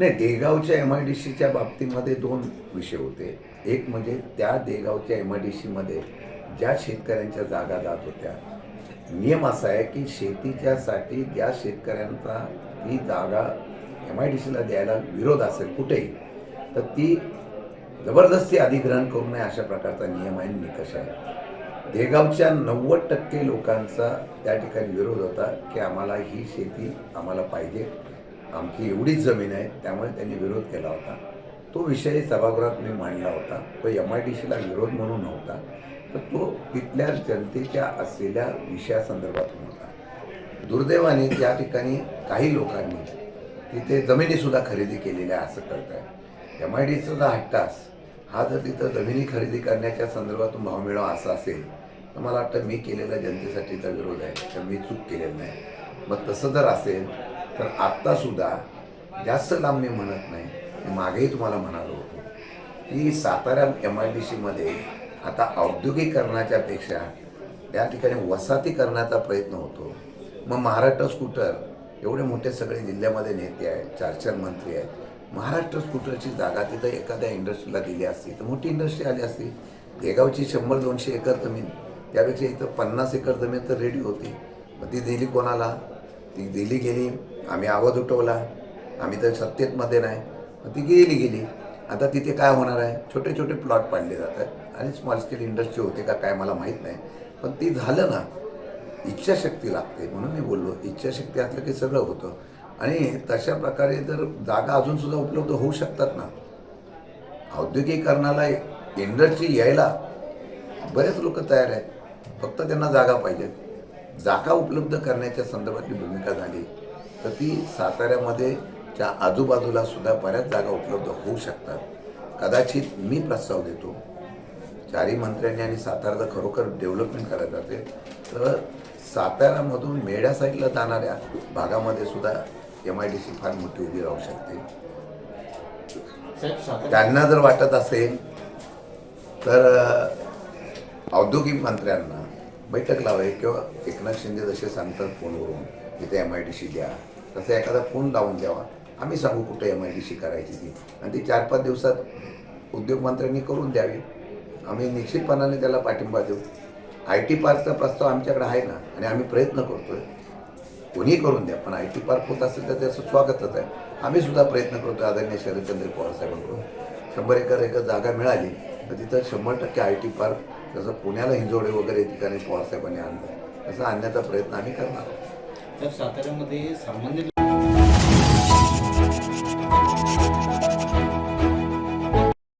नाही देगावच्या M I D सीच्या बाबतीमध्ये दोन विषय होते. एक म्हणजे त्या देगावच्या एम आय डी सीमध्ये ज्या शेतकऱ्यांच्या जागा जात होत्या नियम असा आहे की शेतीच्यासाठी ज्या शेतकऱ्यांचा ती जागा एम आय डी सीला द्यायला विरोध असेल कुठेही तर ती जबरदस्ती अधिग्रहण करू नये अशा प्रकारचा नियम आहे निकष आहे. देगावच्या नव्वद टक्के लोकांचा त्या ठिकाणी विरोध होता की आम्हाला ही शेती आम्हाला पाहिजे. आमची एवढीच जमीन आहे त्यामुळे त्यांनी विरोध केला होता. तो विषय सभागृहात मी मांडला होता. तो एम आय डी सीला विरोध म्हणून नव्हता तर तो तिथल्या जनतेच्या असलेल्या विषयासंदर्भातून होता. दुर्दैवाने त्या ठिकाणी काही लोकांनी तिथे जमिनीसुद्धा खरेदी केलेल्या आहे असं कळत आहे एम आय डी सीचा हट्टास हा जर तिथं जमिनी खरेदी करण्याच्या संदर्भातून भाव मिळावा असा असेल तर मला वाटतं मी केलेला जनतेसाठीचा विरोध आहे तर मी चूक केलेलं नाही. मग तसं जर असेल तर आत्तासुद्धा जास्त लांब मी म्हणत नाही. मागेही तुम्हाला म्हणालो होतो की सातारा एम आय डी सीमध्ये आता औद्योगिकरणाच्या पेक्षा त्या ठिकाणी वसाहतीकरणाचा प्रयत्न होतो. मग महाराष्ट्र स्कूटर एवढे मोठे सगळे जिल्ह्यामध्ये नेते आहेत चार चार मंत्री आहेत. महाराष्ट्र स्कूटरची जागा तिथं एखाद्या इंडस्ट्रीला दिली असती तर मोठी इंडस्ट्री आली असती. देगावची शंभर दोनशे एकर जमीन त्यापेक्षा इथं पन्नास एकर जमीन तर रेडी होती. मग ती दिली कोणाला? ती दिली गेली आम्ही आवाज उठवला. आम्ही तर सत्तेतमध्ये नाही. मग ती गेली गेली. आता तिथे काय होणार आहे? छोटे छोटे प्लॉट पाडले जातात. आणि स्मॉल स्केल इंडस्ट्री होते का काय मला माहीत नाही. पण ती झालं ना. इच्छाशक्ती लागते. म्हणून मी बोललो इच्छाशक्ती असलं की सगळं होतं. आणि तशा प्रकारे जर जागा अजूनसुद्धा उपलब्ध होऊ शकतात ना. औद्योगिकरणाला इंडस्ट्री यायला बरेच लोक तयार आहेत. फक्त त्यांना जागा पाहिजेत जागा उपलब्ध करण्याच्या संदर्भातली भूमिका झाली. तर ती साताऱ्यामध्ये च्या आजूबाजूला सुद्धा बऱ्याच जागा उपलब्ध होऊ शकतात. कदाचित मी प्रस्ताव देतो. चारही मंत्र्यांनी आणि साताऱ्याचं खरोखर डेव्हलपमेंट करायचं असेल तर साताऱ्यामधून मेढ्या साईडला जाणाऱ्या भागामध्ये सुद्धा एम आय डी सी फार मोठी उभी राहू शकते. त्यांना जर वाटत असेल तर औद्योगिक मंत्र्यांना बैठक लावावी किंवा एकनाथ शिंदे जसे सांगतात फोनवरून इथे एम आय डी सी द्या. तसं एखादा फोन लावून द्यावा. आम्ही सांगू कुठे एम आय डी सी करायची ती. आणि ती चार पाच दिवसात उद्योगमंत्र्यांनी करून द्यावी. आम्ही निश्चितपणाने त्याला पाठिंबा देऊ. आय टी पार्कचा प्रस्ताव आमच्याकडे आहे ना आणि आम्ही प्रयत्न करतोय. कोणीही करून द्या पण आय टी पार्क होत असेल तर त्याचं स्वागतच आहे. आम्ही सुद्धा प्रयत्न करतो आदरणीय शरदचंद्र पवार साहेबांकडून. शंभर एकर एकर जागा मिळाली तर तिथं शंभर टक्के आय टी पार्क जसं पुण्याला हिंजोडे वगैरे ठिकाणी पवार साहेबांनी आणलं तसं आणण्याचा प्रयत्न आम्ही करणार आहोत. तर साताऱ्यामध्ये सामान्य